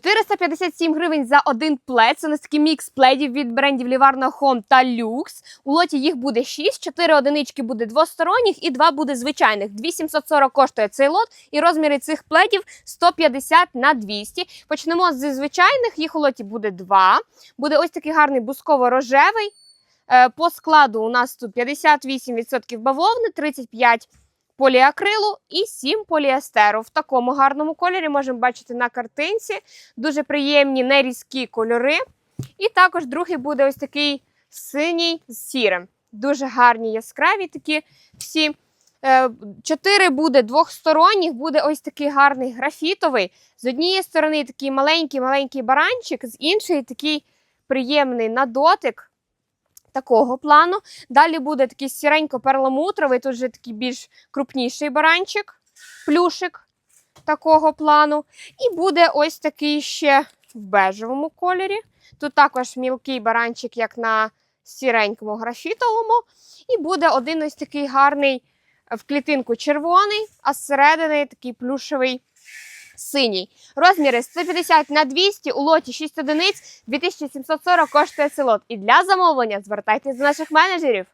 457 гривень за один плед. Це у нас такий мікс пледів від брендів Livarno Home та Lux. У лоті їх буде 6, 4 одинички буде двосторонніх і 2 буде звичайних. 2740 коштує цей лот, і розміри цих пледів 150 на 200. Почнемо з звичайних. Їх у лоті буде 2. Буде ось такий гарний бусково-рожевий. Е, По складу у нас тут 58% бавовни, 35% поліакрилу і 7 поліестеру. В такому гарному кольорі можемо бачити на картинці. Дуже приємні нерізкі кольори. І також другий буде ось такий синій з сірим. Дуже гарні яскраві такі всі. Е, Чотири буде двохсторонніх, буде ось такий гарний графітовий. З однієї сторони такий маленький-маленький баранчик, з іншої такий приємний на дотик такого плану. Далі буде такий сіренько-перламутровий, тут вже такий більш крупніший баранчик, плюшик такого плану. І буде ось такий ще в бежевому кольорі. Тут також мілкий баранчик, як на сіренькому графітовому. І буде один ось такий гарний е, в клітинку червоний, а зсередини такий плюшевий синій. Розміри 150 на 200, у лоті 6 одиниць, 2740 коштує цей лот. І для замовлення звертайтесь до наших менеджерів.